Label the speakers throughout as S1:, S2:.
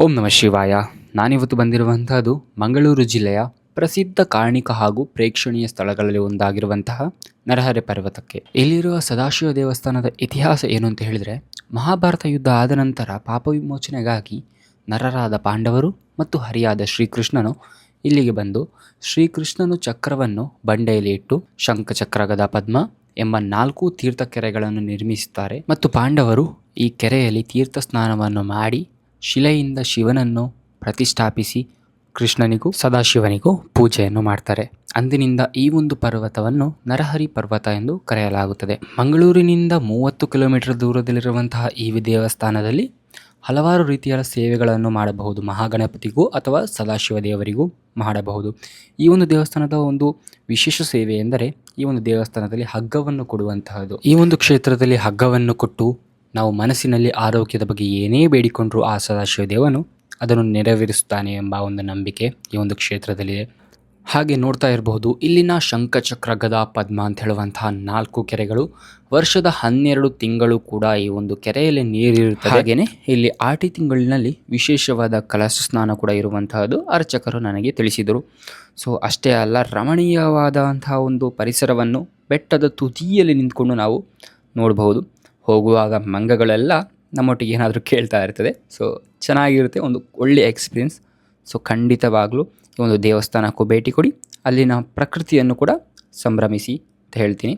S1: ಓಂ ನಮಃ ಶಿವಾಯ. ನಾನಿವತ್ತು ಬಂದಿರುವಂತಹದ್ದು ಮಂಗಳೂರು ಜಿಲ್ಲೆಯ ಪ್ರಸಿದ್ಧ ಕಾರ್ಣಿಕ ಹಾಗೂ ಪ್ರೇಕ್ಷಣೀಯ ಸ್ಥಳಗಳಲ್ಲಿ ಒಂದಾಗಿರುವಂತಹ ನರಹರೆ ಪರ್ವತಕ್ಕೆ. ಇಲ್ಲಿರುವ ಸದಾಶಿವ ದೇವಸ್ಥಾನದ ಇತಿಹಾಸ ಏನು ಅಂತ ಹೇಳಿದರೆ, ಮಹಾಭಾರತ ಯುದ್ಧ ಆದ ನಂತರ ಪಾಪ ವಿಮೋಚನೆಗಾಗಿ ನರರಾದ ಪಾಂಡವರು ಮತ್ತು ಹರಿಯಾದ ಶ್ರೀಕೃಷ್ಣನು ಇಲ್ಲಿಗೆ ಬಂದು ಶ್ರೀಕೃಷ್ಣನು ಚಕ್ರವನ್ನು ಬಂಡೆಯಲ್ಲಿ ಇಟ್ಟು ಶಂಖಚಕ್ರ ಗದಾ ಪದ್ಮ ಎಂಬ ನಾಲ್ಕು ತೀರ್ಥ ಕೆರೆಗಳನ್ನು ನಿರ್ಮಿಸುತ್ತಾರೆ ಮತ್ತು ಪಾಂಡವರು ಈ ಕೆರೆಯಲ್ಲಿ ತೀರ್ಥ ಸ್ನಾನವನ್ನು ಮಾಡಿ ಶಿಲೆಯಿಂದ ಶಿವನನ್ನು ಪ್ರತಿಷ್ಠಾಪಿಸಿ ಕೃಷ್ಣನಿಗೂ ಸದಾಶಿವನಿಗೂ ಪೂಜೆಯನ್ನು ಮಾಡ್ತಾರೆ. ಅಂದಿನಿಂದ ಈ ಒಂದು ಪರ್ವತವನ್ನು ನರಹರಿ ಪರ್ವತ ಎಂದು ಕರೆಯಲಾಗುತ್ತದೆ. ಮಂಗಳೂರಿನಿಂದ ಮೂವತ್ತು ಕಿಲೋಮೀಟರ್ ದೂರದಲ್ಲಿರುವಂತಹ ಈ ದೇವಸ್ಥಾನದಲ್ಲಿ ಹಲವಾರು ರೀತಿಯ ಸೇವೆಗಳನ್ನು ಮಾಡಬಹುದು. ಮಹಾಗಣಪತಿಗೂ ಅಥವಾ ಸದಾಶಿವ ದೇವರಿಗೂ ಮಾಡಬಹುದು. ಈ ಒಂದು ದೇವಸ್ಥಾನದ ಒಂದು ವಿಶೇಷ ಸೇವೆ ಎಂದರೆ ಈ ಒಂದು ದೇವಸ್ಥಾನದಲ್ಲಿ ಹಗ್ಗವನ್ನು ಕೊಡುವಂತಹದ್ದು. ಈ ಒಂದು ಕ್ಷೇತ್ರದಲ್ಲಿ ಹಗ್ಗವನ್ನು ಕೊಟ್ಟು ನಾವು ಮನಸ್ಸಿನಲ್ಲಿ ಆರೋಗ್ಯದ ಬಗ್ಗೆ ಏನೇ ಬೇಡಿಕೊಂಡರೂ ಆ ಸದಾಶಿವ ದೇವನು ಅದನ್ನು ನೆರವೇರಿಸುತ್ತಾನೆ ಎಂಬ ಒಂದು ನಂಬಿಕೆ ಈ ಒಂದು ಕ್ಷೇತ್ರದಲ್ಲಿದೆ. ಹಾಗೆ ನೋಡ್ತಾ ಇರಬಹುದು, ಇಲ್ಲಿನ ಶಂಖಚಕ್ರ ಗದಾ ಪದ್ಮ ಅಂತ ಹೇಳುವಂತಹ ನಾಲ್ಕು ಕೆರೆಗಳು ವರ್ಷದ ಹನ್ನೆರಡು ತಿಂಗಳು ಕೂಡ ಈ ಒಂದು ಕೆರೆಯಲ್ಲಿ ನೀರಿರುತ್ತದೆ. ಹಾಗೆಯೇ ಇಲ್ಲಿ ಆಟಿ ತಿಂಗಳಿನಲ್ಲಿ ವಿಶೇಷವಾದ ಕಲಶ ಸ್ನಾನ ಕೂಡ ಇರುವಂತಹದ್ದು ಅರ್ಚಕರು ನನಗೆ ತಿಳಿಸಿದರು. ಸೊ, ಅಷ್ಟೇ ಅಲ್ಲ, ರಮಣೀಯವಾದಂತಹ ಒಂದು ಪರಿಸರವನ್ನು ಬೆಟ್ಟದ ತುದಿಯಲ್ಲಿ ನಿಂತ್ಕೊಂಡು ನಾವು ನೋಡಬಹುದು. ಹೋಗುವಾಗ ಮಂಗಗಳೆಲ್ಲ ನಮ್ಮೊಟ್ಟಿಗೆ ಏನಾದರೂ ಕೇಳ್ತಾ ಇರ್ತದೆ. ಸೊ ಚೆನ್ನಾಗಿರುತ್ತೆ, ಒಂದು ಒಳ್ಳೆಯ ಎಕ್ಸ್ಪೀರಿಯನ್ಸ್ ಸೊ ಖಂಡಿತವಾಗಲೂ ಒಂದು ದೇವಸ್ಥಾನಕ್ಕೂ ಭೇಟಿ ಕೊಡಿ. ಅಲ್ಲಿನ ಪ್ರಕೃತಿಯನ್ನು ಕೂಡ ಸಂಭ್ರಮಿಸಿ ಅಂತ ಹೇಳ್ತೀನಿ.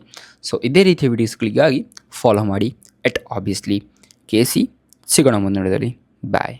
S1: ಸೊ ಇದೇ ರೀತಿಯ ವಿಡಿಯೋಸ್ಗಳಿಗಾಗಿ ಫಾಲೋ ಮಾಡಿ. ಎಟ್ ಆಬ್ವಿಯಸ್ಲಿ ಸಿ ಸಿಗೋಣ ಮುನ್ನಡೆದಲ್ಲಿ ಬಾಯ್